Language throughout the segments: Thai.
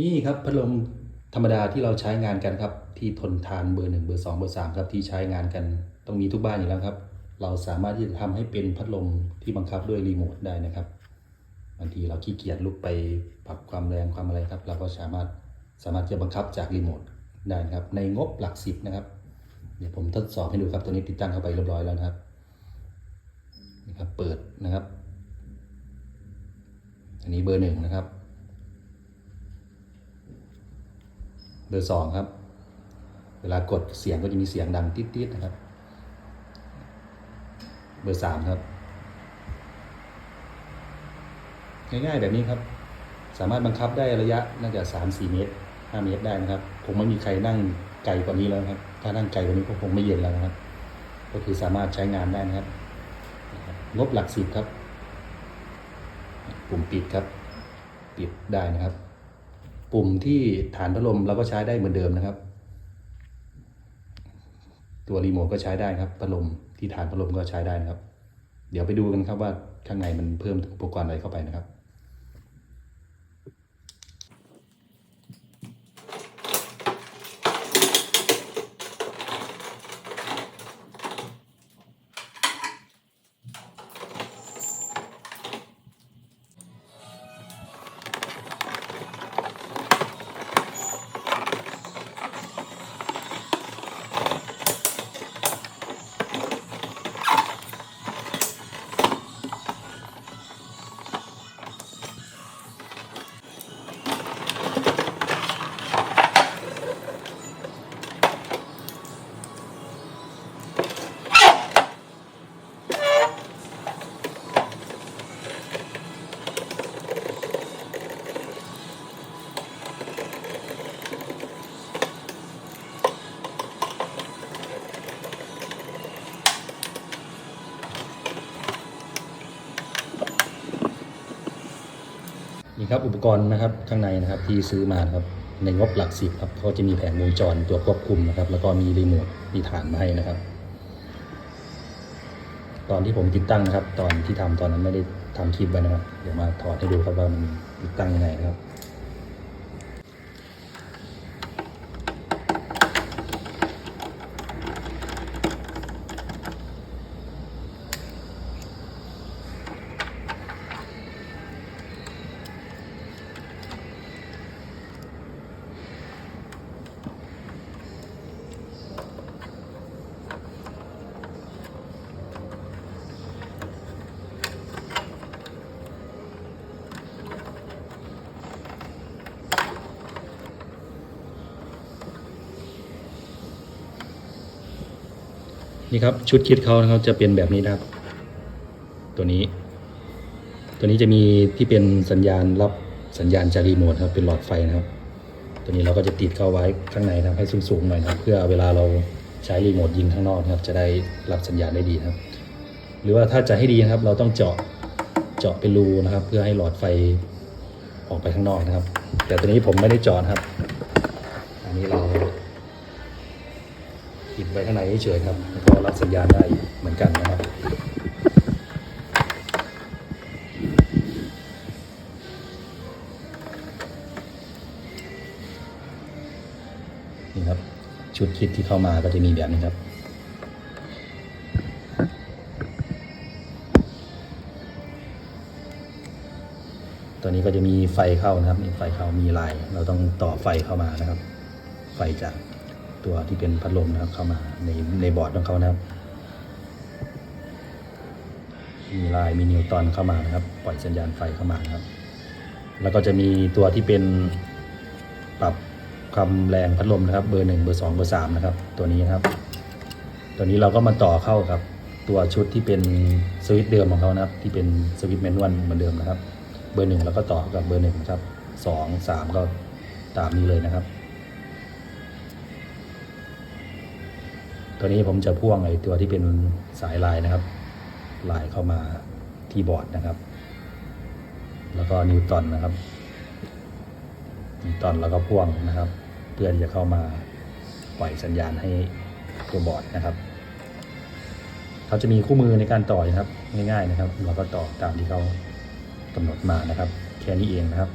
นี่ครับพัดลมธรรมดาที่เราใช้งานกันครับ ที่ทนทานเบอร์หนึ่งเบอร์สองเบอร์สามครับที่ใช้งานกันต้องมีทุกบ้านอยู่แล้วครับ เราสามารถที่จะทำให้เป็นพัดลมที่บังคับด้วยรีโมทได้นะครับบางทีเราขี้เกียจลุกไปปรับความแรงความอะไรครับ เราก็สามารถสามารถจะบังคับจากรีโมทได้นะครับ ในงบหลักสิบนะครับ เดี๋ยวผมทดสอบให้ดูครับตัวนี้ติดตั้งเข้าไปเรียบร้อยแล้วนะครับนี่ครับ เปิดนะครับ อันนี้เบอร์หนึ่งนะครับ เบอร์สองครับ เวลากดเสียงก็จะมีเสียงดังติ๊ดๆนะครับ เบอร์สามครับ ง่ายๆแบบนี้ครับ สามารถบังคับได้ระยะน่าจะสามสี่เมตรห้าเมตรได้นะครับ คงไม่มีใครนั่งไกลกว่านี้แล้วครับ ถ้านั่งไกลกว่านี้ก็คงไม่เย็นแล้วนะครับ ก็คือสามารถใช้งานได้นะครับงบหลักสิบครับ ปุ่มปิดครับ ปิดได้นะครับ ปุ่มที่ฐานพัดลมเราก็ใช้ได้เหมือนเดิมนะครับ ตัวรีโมทก็ใช้ได้ครับพัดลมที่ฐานพัดลมก็ใช้ได้นะครับ เดี๋ยวไปดูกันครับว่าข้างในมันเพิ่มอุปกรณ์อะไรเข้าไปนะครับ ครับอุปกรณ์นะครับข้างในนะครับที่ซื้อมาครับในงบหลักสิบครับก็จะมีแผงวงจรตัวควบคุมนะครับ แล้วก็มีรีโมทมีฐานมาให้นะครับ ตอนที่ผมติดตั้งนะครับ ตอนที่ทำตอนนั้นไม่ได้ทำคลิปไว้นะครับ เดี๋ยวมาถอดให้ดูครับว่ามันติดตั้งยังไงครับ นี่ครับชุดคิดเขานะครับจะเป็นแบบนี้นะครับ ตัวนี้ ตัวนี้จะมีที่เป็นสัญญาณรับสัญญาณจากรีโมทครับเป็นหลอดไฟนะครับ ตัวนี้เราก็จะติดเข้าไว้ข้างในนะครับให้สูงๆหน่อยนะครับ เพื่อเวลาเราใช้รีโมทยิงข้างนอกนะครับ จะได้รับสัญญาณได้ดีนะครับ หรือว่าถ้าจะให้ดีนะครับ เราต้องเจาะเจาะเป็นรูนะครับ เพื่อให้หลอดไฟออกไปข้างนอกนะครับ แต่ตัวนี้ผมไม่ได้เจาะนะครับ อันนี้เรา ติดไว้ข้างในเฉยครับแล้วก็รับสัญญาณได้เหมือนกันนะครับนี่ครับชุดคิดที่เข้ามาก็จะมีแบบนี้ครับตัวนี้ก็จะมีไฟเข้านะครับมีไฟเข้ามีลาย เราต้องต่อไฟเข้ามานะครับ ไฟจาก ตัวที่เป็นพัดลมนะครับ เข้ามาในในบอร์ดของเขานะครับ มีลายมีนิวตอนเข้ามานะครับ ปล่อยสัญญาณไฟเข้ามานะครับ แล้วก็จะมีตัวที่เป็นปรับความแรงพัดลมนะครับ เบอร์หนึ่งเบอร์สองเบอร์สามนะครับ ตัวนี้นะครับ ตัวนี้เราก็มาต่อเข้ากับตัวชุดที่เป็นสวิตช์เดิมของเขานะครับ ที่เป็นสวิตช์แมนนวลเหมือนเดิมนะครับ เบอร์หนึ่งแล้วก็ต่อกับเบอร์หนึ่งครับสองสามก็ตามนี้เลยนะครับ ตัวนี้ผมจะพ่วงไอ้ตัวที่เป็นสายลายนะครับ ลายเข้ามาที่บอร์ดนะครับ แล้วก็นิวตันนะครับนิวตันแล้วก็พ่วงนะครับ เพื่อที่จะเข้ามาปล่อยสัญญาณให้ตัวบอร์ดนะครับเขาจะมีคู่มือในการต่อนะครับ ง่ายๆนะครับ เราก็ต่อตามที่เขากำหนดมานะครับ แค่นี้เองนะครับ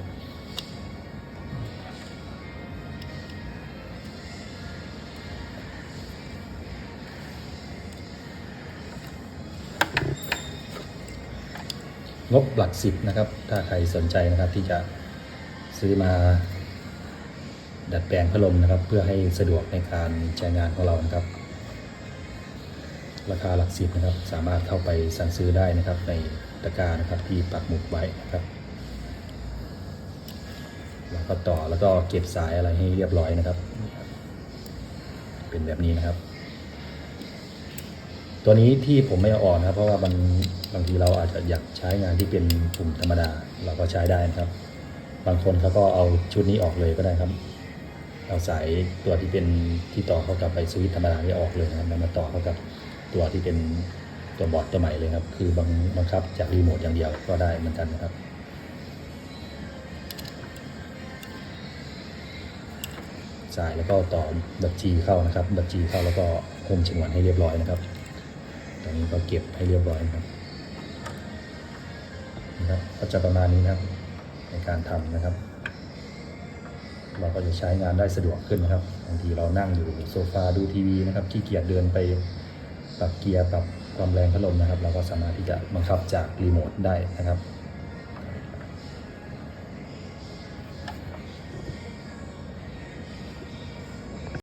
งบหลักสิบนะครับ ถ้าใครสนใจนะครับที่จะซื้อมาดัดแปลงพัดลมนะครับ เพื่อให้สะดวกในการใช้งานของเรานะครับ ราคาหลักสิบนะครับ สามารถเข้าไปสั่งซื้อได้นะครับ ในตะกร้านะครับที่ปักหมุดไว้นะครับแล้วก็ต่อแล้วก็เก็บสายอะไรให้เรียบร้อยนะครับ เป็นแบบนี้นะครับ ตัวนี้ที่ผมไม่เอาออกนะครับ เพราะว่ามันบางทีเราอาจจะอยากใช้งานที่เป็นปุ่มธรรมดา เราก็ใช้ได้นะครับ บางคนเขาก็เอาชุดนี้ออกเลยก็ได้ครับ เอาสายตัวที่เป็นที่ต่อเข้ากับไปสวิตธรรมดาที่ออกเลยนะครับแล้วมาต่อเข้ากับตัวที่เป็นตัวบอร์ดตัวใหม่เลยครับ คือบังบังคับจากรีโมทอย่างเดียวก็ได้เหมือนกันนะครับสายแล้วก็ต่อบัตรจีเข้านะครับ บัตรจีเข้าแล้วก็โฮมชิงวันให้เรียบร้อยนะครับ นี้ก็เก็บให้เรียบร้อยครับนะครับก็จะประมาณนี้นะครับ ในการทำนะครับ เราก็จะใช้งานได้สะดวกขึ้นนะครับบางทีเรานั่งอยู่โซฟาดูทีวีนะครับขี้เกียจเดินไปปรับเกียร์ปรับความแรงพัดลมนะครับ เราก็สามารถที่จะบังคับจากรีโมทได้นะครับ